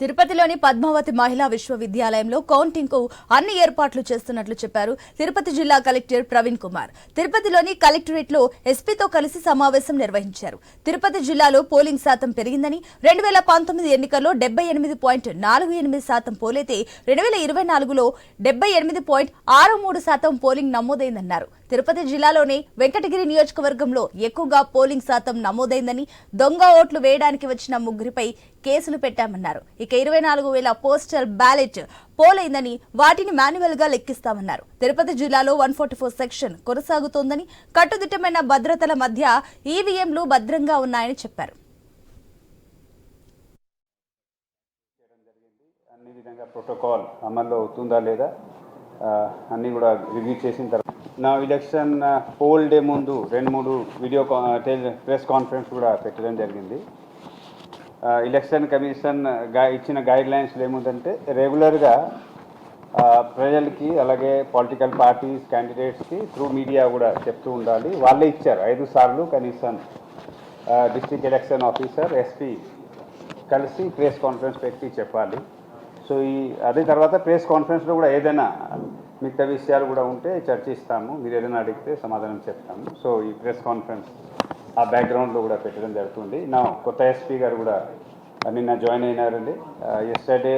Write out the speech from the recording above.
తిరుపతిలోని పద్మావతి మహిళా విశ్వవిద్యాలయంలో కౌంటింగ్కు అన్ని ఏర్పాట్లు చేస్తున్నట్లు చెప్పారు తిరుపతి జిల్లా కలెక్టర్ ప్రవీణ్ కుమార్. తిరుపతిలోని కలెక్టరేట్లో ఎస్పీతో కలిసి సమావేశం నిర్వహించారు. తిరుపతి జిల్లాలో పోలింగ్ శాతం పెరిగిందని రెండు వేల పంతొమ్మిది ఎన్నికల్లో డెబ్బై ఎనిమిది పాయింట్ నాలుగు ఎనిమిది శాతం పోలైతే రెండు వేల ఇరవై నాలుగులో డెబ్బై ఎనిమిది పాయింట్ ఆరు మూడు శాతం పోలింగ్ నమోదైందన్నారు. తిరుపతి జిల్లాలోని వెంకటగిరి నియోజకవర్గంలో ఎక్కువగా పోలింగ్ శాతం నమోదైందని దొంగ ఓట్లు వేయడానికి వచ్చిన ముగ్గురిపై కేసులు పెట్టామన్నారు. ఇక ఇరవై నాలుగు వేల పోస్టల్ బ్యాలెట్ పోలైందని వాటిని మాన్యువల్గా లెక్కిస్తామన్నారు. తిరుపతి జిల్లాలో వన్ ఫార్టీ ఫోర్ సెక్షన్ కొనసాగుతోందని కట్టుదిట్టమైన భద్రతల మధ్య ఈవీఎంలు భద్రంగా ఉన్నాయని చెప్పారు. అన్ని విధంగా ప్రోటోకాల్ అమల్లో అవుతుందా లేదా అన్నీ కూడా రివ్యూ చేసిన తర్వాత నా ఎలక్షన్ పోల్ డే ముందు రెండు మూడు వీడియో ప్రెస్ కాన్ఫరెన్స్ కూడా పెట్టడం జరిగింది. ఎలక్షన్ కమిషన్గా ఇచ్చిన గైడ్ లైన్స్లో ఏముందంటే రెగ్యులర్గా ప్రజలకి అలాగే పొలిటికల్ పార్టీస్ క్యాండిడేట్స్కి త్రూ మీడియా కూడా చెప్తూ ఉండాలి. వాళ్ళే ఇచ్చారు ఐదు సార్లు కనీసం. డిస్ట్రిక్ట్ ఎలక్షన్ ఆఫీసర్ ఎస్పీ కలిసి ప్రెస్ కాన్ఫరెన్స్ పెట్టి చెప్పాలి. సో ఈ అదే తర్వాత ప్రెస్ కాన్ఫరెన్స్లో కూడా ఏదైనా మిగతా విషయాలు కూడా ఉంటే చర్చిస్తాము. మీరు ఏదైనా అడిగితే సమాధానం చెప్తాము. సో ఈ ప్రెస్ కాన్ఫరెన్స్ ఆ బ్యాక్గ్రౌండ్లో కూడా పెట్టడం జరుగుతుంది. నా కొత్త ఎస్పీ గారు కూడా నిన్న జాయిన్ అయినారండి. ఎస్టర్డే